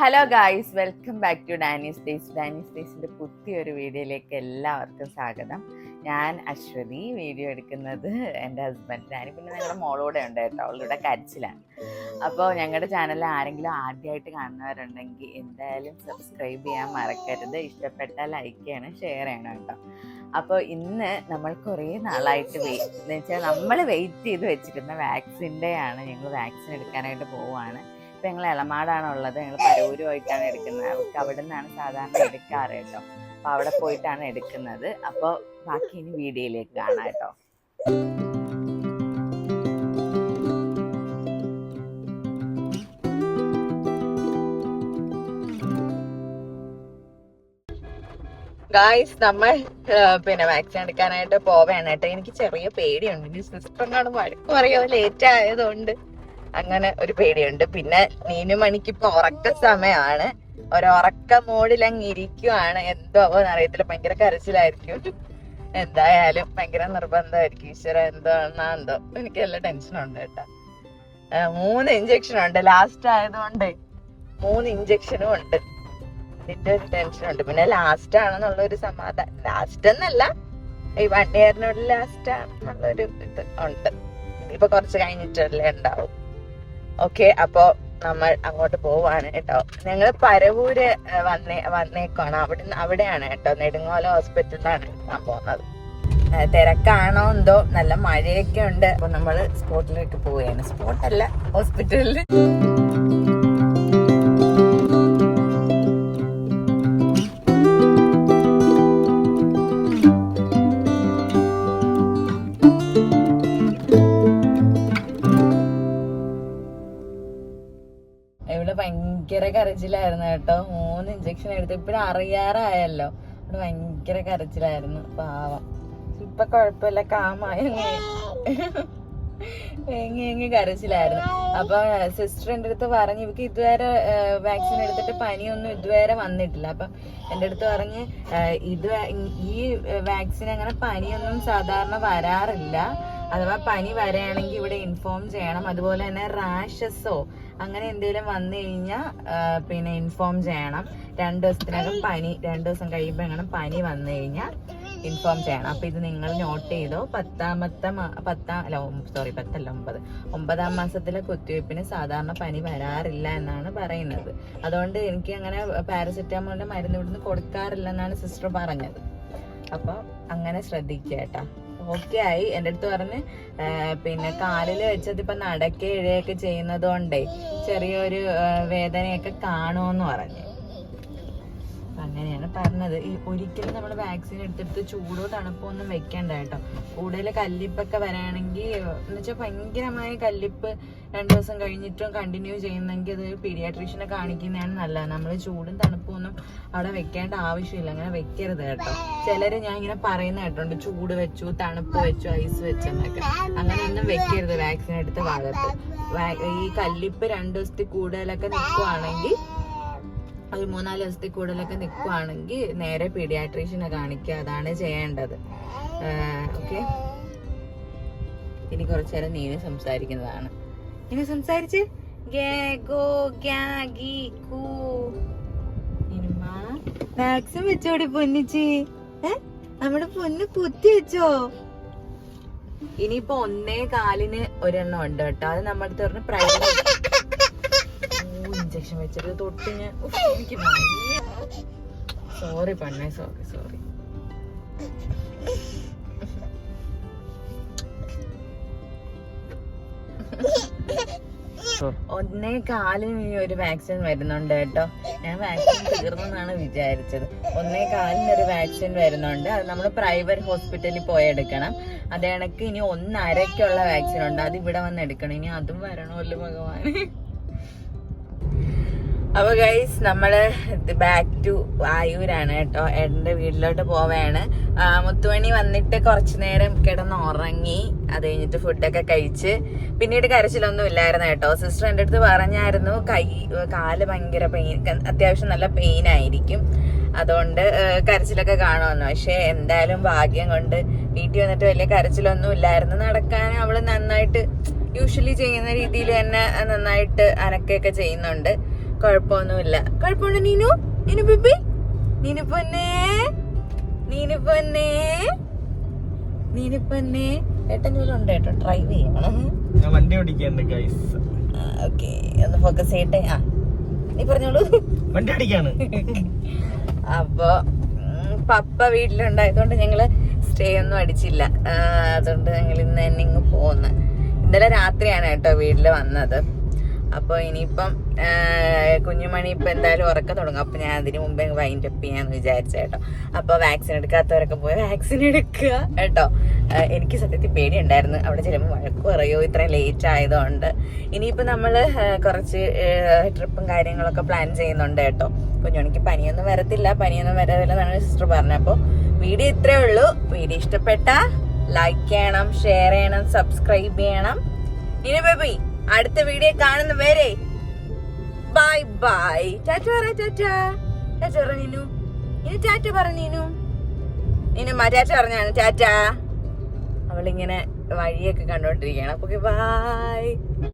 Hello guys welcome back to Dani's days Dani's ഡേയ്സിന്റെ പുതിയൊരു വീഡിയോയിലേക്ക് എല്ലാവർക്കും സ്വാഗതം. ഞാൻ അശ്വതി വീഡിയോ എടുക്കുന്നത് എന്റെ ഹസ്ബൻഡ് ഡാനി പിന്നെ ഞങ്ങളുടെ മോളൂടെ ഉണ്ട് കേട്ടോ. അവളുടെ കരച്ചിലാണ്. അപ്പോൾ ഞങ്ങളുടെ ചാനലിൽ ആരെങ്കിലും ആദ്യമായിട്ട് കാണുന്നവരുണ്ടെങ്കിൽ എന്തായാലും സബ്സ്ക്രൈബ് ചെയ്യാൻ മറക്കരുത്. ഇഷ്ടപ്പെട്ടാൽ ലൈക്ക് ചെയ്യണം ഷെയർ ചെയ്യണം കേട്ടോ. അപ്പോൾ ഇന്ന് നമ്മൾ കുറേ നാളായിട്ട് വെയിറ്റ് എന്ന് വെച്ചാൽ നമ്മൾ വെയിറ്റ് ചെയ്ത് വെച്ചിരുന്ന വാക്സിന്റെ ആണ്. ഞങ്ങൾ വാക്സിൻ എടുക്കാനായിട്ട് പോവുകയാണ് ഇപ്പം ഞങ്ങൾ ഇളമാടാണ് ഉള്ളത്. ഞങ്ങൾ പരൂരുമായിട്ടാണ് എടുക്കുന്നത്. അവർക്ക് അവിടെ നിന്നാണ് സാധാരണ എടുക്കാറ് കേട്ടോ. അപ്പോൾ അവിടെ പോയിട്ടാണ് എടുക്കുന്നത്. അപ്പോൾ ബാക്കി ഇനി വീഡിയോയിലേക്ക് കാണാം കേട്ടോ. ഗായ്സ് നമ്മൾ പിന്നെ വാക്സിൻ എടുക്കാനായിട്ട് പോവേണ് കേട്ടോ. എനിക്ക് ചെറിയ പേടിയുണ്ട്. സിസ്റ്ററിനോട് വഴക്ക് പറയോ ലേറ്റ് ആയതുകൊണ്ട്. അങ്ങനെ ഒരു പേടിയുണ്ട്. പിന്നെ നീനു മണിക്ക് ഇപ്പൊ ഉറക്ക സമയമാണ് ഒരുറക്ക മോഡിൽ അങ്ങ് ഇരിക്കുവാണ്. എന്തോ അറിയത്തില്ല ഭയങ്കര കരച്ചിലായിരിക്കും. എന്തായാലും ഭയങ്കര നിർബന്ധമായിരിക്കും. ഈശ്വര എന്തോ എന്തോ. എനിക്ക് നല്ല ടെൻഷനുണ്ട് കേട്ടോ. മൂന്ന് ഇഞ്ചക്ഷൻ ഉണ്ട്. ലാസ്റ്റ് ആയതുകൊണ്ട് മൂന്ന് ഇഞ്ചക്ഷനും ഉണ്ട്. എന്റെ ഒരു ടെൻഷനുണ്ട് പിന്നെ ലാസ്റ്റ് ആണെന്നുള്ള ഒരു സമാധാനം ലാസ്റ്റ് എന്നല്ല. ഈ വൺ ഇയറിനുള്ളിൽ ലാസ്റ്റ് ആണെന്നുള്ളൊരു ഇത് ഉണ്ട്. ഇനിയിപ്പോ കുറച്ച് കഴിഞ്ഞിട്ടല്ലേ ഉണ്ടാവും. ഓക്കെ അപ്പോ നമ്മൾ അങ്ങോട്ട് പോവാണ് കേട്ടോ. ഞങ്ങൾ പരവൂര് വന്നേ വന്നേക്കാണ്. അവിടെ അവിടെയാണ് കേട്ടോ. നെടുങ്ങോല ഹോസ്പിറ്റലിലാണ് ഞാൻ പോകുന്നത്. തിരക്കാണോ എന്തോ? നല്ല മഴയൊക്കെ ഉണ്ട്. അപ്പൊ നമ്മൾ സ്പോട്ടിലേക്ക് പോവുകയാണ്. സ്പോട്ടല്ല ഹോസ്പിറ്റലിൽ ഇവിടെ ഭയങ്കര കരച്ചിലായിരുന്നു കേട്ടോ. മൂന്ന് ഇഞ്ചക്ഷൻ എടുത്ത് ഇപ്പഴും അറിയാറായല്ലോ. അവിടെ ഭയങ്കര കരച്ചിലായിരുന്നു. പാവം. ഇപ്പൊ കുഴപ്പമില്ല കാമായി. എങ്ങി കരച്ചിലായിരുന്നു. അപ്പൊ സിസ്റ്റർ എന്റെ അടുത്ത് പറഞ്ഞു ഇവക്ക് ഇതുവരെ വാക്സിൻ എടുത്തിട്ട് പനിയൊന്നും ഇതുവരെ വന്നിട്ടില്ല. അപ്പൊ എന്റെ അടുത്ത് പറഞ്ഞ് ഇത് ഈ വാക്സിൻ അങ്ങനെ പനിയൊന്നും സാധാരണ വരാറില്ല. അഥവാ പനി വരാണെങ്കിൽ ഇവിടെ ഇൻഫോം ചെയ്യണം. അതുപോലെ തന്നെ റാഷസോ അങ്ങനെ എന്തെങ്കിലും വന്നു കഴിഞ്ഞാൽ പിന്നെ ഇൻഫോം ചെയ്യണം. രണ്ട് ദിവസത്തിനകം പനി രണ്ട് ദിവസം കഴിയുമ്പോൾ എങ്ങനെ പനി വന്നു കഴിഞ്ഞാൽ ഇൻഫോം ചെയ്യണം. അപ്പൊ ഇത് നിങ്ങൾ നോട്ട് ചെയ്തോ? പത്താമത്തെ പത്താം അല്ല സോറി പത്തല്ല ഒമ്പത്. ഒമ്പതാം മാസത്തിലെ കുത്തിവയ്പ്പിന് സാധാരണ പനി വരാറില്ല എന്നാണ് പറയുന്നത്. അതുകൊണ്ട് എനിക്ക് അങ്ങനെ പാരസെറ്റാമോളിന്റെ മരുന്ന് ഇവിടുന്ന് കൊടുക്കാറില്ല എന്നാണ് സിസ്റ്റർ പറഞ്ഞത്. അപ്പോൾ അങ്ങനെ ശ്രദ്ധിക്കുക കേട്ടാ. ഓക്കെ ആയി. എന്റെ അടുത്ത് പറഞ്ഞ് പിന്നെ കാലിൽ വെച്ചത് ഇപ്പൊ നടക്കുകയൊക്കെ ഇഴയൊക്കെ ചെയ്യുന്നത് കൊണ്ടേ ചെറിയൊരു വേദനയൊക്കെ കാണുമെന്ന് പറഞ്ഞു. അങ്ങനെയാണ് പറഞ്ഞത്. ഈ ഒരിക്കലും നമ്മൾ വാക്സിൻ എടുത്തെടുത്ത് ചൂടോ തണുപ്പോ ഒന്നും വെക്കണ്ട കേട്ടോ. കൂടുതൽ കല്ലിപ്പൊക്കെ വരാണെങ്കിൽ എന്ന് വെച്ചാൽ ഭയങ്കരമായ കല്ലിപ്പ് രണ്ടു ദിവസം കഴിഞ്ഞിട്ടും കണ്ടിന്യൂ ചെയ്യുന്നെങ്കിൽ അത് പീഡിയാട്രീഷനെ കാണിക്കുന്നതാണ് നല്ലത്. നമ്മൾ ചൂടും തണുപ്പും ഒന്നും അവിടെ വെക്കേണ്ട ആവശ്യമില്ല. അങ്ങനെ വെക്കരുത് കേട്ടോ. ചിലർ ഞാൻ ഇങ്ങനെ പറയുന്ന കേട്ടോണ്ട് ചൂട് വെച്ചു തണുപ്പ് വെച്ചു ഐസ് വെച്ചെന്നൊക്കെ അങ്ങനെ ഒന്നും വെക്കരുത് വാക്സിൻ എടുത്ത ഭാഗത്ത്. ഈ കല്ലിപ്പ് രണ്ടു ദിവസത്തിൽ കൂടുതലൊക്കെ നിൽക്കുവാണെങ്കിൽ ഒരു മൂന്നാൽ ദിവസത്തിൽ കൂടുതലൊക്കെ നിൽക്കുവാണെങ്കിൽ നേരെ പീഡിയാട്രീഷ്യനെ കാണിക്കുക അതാണ് ചെയ്യേണ്ടത്. ഓക്കെ? ഇനി കുറച്ചു നേരം നീന സംസാരിക്കുന്നതാണ്. ഇനി സംസാരിച്ച്. ഗേ ഗോ ഗ്യാ ഗീ കൂ. മാക്സും വെച്ചോടി പൊന്നിച്ചി. നമ്മുടെ പൊന്ന് കുത്തി വെച്ചോ? ഇനിയിപ്പോ ഒന്നേ കാലിന് ഒരെണ്ണം ഉണ്ട് കേട്ടോ. അത് നമ്മുടെ പറഞ്ഞ പ്രൈവറ്റ് ഇഞ്ചക്ഷൻ വെച്ചിട്ട് തൊട്ട് ഞാൻ എനിക്ക് സോറി പണ്ണേ സോറി സോറി ഒന്നേ കാലിന് ഇനി ഒരു വാക്സിൻ വരുന്നുണ്ട് കേട്ടോ. ഞാൻ വാക്സിൻ തീർന്നെന്നാണ് വിചാരിച്ചത്. ഒന്നേ കാലിന് ഒരു വാക്സിൻ വരുന്നുണ്ട്. അത് നമ്മൾ പ്രൈവറ്റ് ഹോസ്പിറ്റലിൽ പോയി എടുക്കണം. അത് കണക്ക് ഇനി ഒന്നരക്കുള്ള വാക്സിൻ ഉണ്ട്. അത് ഇവിടെ വന്ന് എടുക്കണം. ഇനി അതും വരണമല്ലോ ഭഗവാൻ അപ്പൊ ഗൈസ് നമ്മൾ ബാക്ക് ടു വായൂരാണ് കേട്ടോ. എന്റെ വീട്ടിലോട്ട് പോവാണ്. മുത്തുമണി വന്നിട്ട് കുറച്ചു നേരം കിടന്ന് ഉറങ്ങി അത് കഴിഞ്ഞിട്ട് ഫുഡൊക്കെ കഴിച്ച്. പിന്നീട് കരച്ചിലൊന്നും ഇല്ലായിരുന്നു കേട്ടോ. സിസ്റ്റർ എന്റെ അടുത്ത് പറഞ്ഞായിരുന്നു കൈ കാൽ ഭയങ്കര പെയിൻ അത്യാവശ്യം നല്ല പെയിൻ ആയിരിക്കും. അതുകൊണ്ട് കരച്ചിലൊക്കെ കാണുമെന്ന് പക്ഷെ എന്തായാലും ഭാഗ്യം കൊണ്ട് വീട്ടിൽ വന്നിട്ട് വലിയ കരച്ചിലൊന്നും ഇല്ലായിരുന്നു. നടക്കാൻ അവൾ നന്നായിട്ട് യൂഷ്വലി ചെയ്യുന്ന രീതിയിൽ തന്നെ നന്നായിട്ട് അനക്കൊക്കെ ചെയ്യുന്നുണ്ട്. കുഴപ്പമൊന്നുമില്ല. കുഴപ്പമുണ്ടോ നീനു? നീനു ബിബി? നീനു പൊന്നേ? നീനു പൊന്നേ? നീനു പൊന്നേ? ഏട്ടൻ ഏട്ടോ ഉണ്ട് കേട്ടോ. ഡ്രൈവ് ചെയ്യണം. വണ്ടി ഓടിക്കാണ്ട് ഗൈസ് ഓക്കെ ഒന്ന് ഫോക്കസ് ചെയ്യട്ടെ. ആ നീ പറഞ്ഞോളൂ. വണ്ടി ഓടിക്കാണ്. അപ്പൊ പപ്പ വീട്ടിലുണ്ടായതുകൊണ്ട് ഞങ്ങൾ സ്റ്റേ ഒന്നും അടിച്ചില്ല. അതുകൊണ്ട് ഞങ്ങൾ ഇന്ന് തന്നെ ഇങ്ങ് പോന്ന്. ഇന്നലെ രാത്രിയാണ് കേട്ടോ വീട്ടിൽ വന്നത്. അപ്പൊ ഇനിയിപ്പം കുഞ്ഞുമണി ഇപ്പൊ എന്തായാലും ഉറക്കം തുടങ്ങും. അപ്പൊ ഞാൻ അതിന് മുമ്പേ വൈൻഡ് അപ്പ് ചെയ്യാന്ന് വിചാരിച്ച കേട്ടോ. അപ്പൊ വാക്സിൻ എടുക്കാത്തവരൊക്കെ പോയി വാക്സിൻ എടുക്കുക കേട്ടോ. എനിക്ക് സത്യത്തിൽ പേടിയുണ്ടായിരുന്നു. അവിടെ ചെല്ലുമ്പോൾ വഴക്ക് പറയോ? ഇത്രയും ലേറ്റ് ആയതുകൊണ്ട്. ഇനിയിപ്പോ നമ്മൾ ആ, കുറച്ച് ട്രിപ്പും കാര്യങ്ങളൊക്കെ പ്ലാൻ ചെയ്യുന്നുണ്ട് കേട്ടോ. കുഞ്ഞുണിക്ക് പനിയൊന്നും വരത്തില്ല. പനിയൊന്നും വരത്തില്ലെന്നാണ് സിസ്റ്റർ പറഞ്ഞത്. അപ്പോൾ വീഡിയോ ഇത്രേ ഉള്ളൂ. വീഡിയോ ഇഷ്ടപ്പെട്ട ലൈക്ക് ചെയ്യണം ഷെയർ ചെയ്യണം സബ്സ്ക്രൈബ് ചെയ്യണം. ഇനി ബേബി അടുത്ത വീഡിയോ കാണുന്ന വരെ. ബൈ ബൈ ടാറ്റ പറ ടാറ്റ നീനു ഇനി ടാറ്റ പറ നീനു ഇനി മറ്റാറ്റ പറഞ്ഞാണ്. ടാറ്റ അവളിങ്ങനെ വഴിയൊക്കെ കണ്ടോണ്ടിരിക്കുകയാണ്. അപ്പൊ ബൈ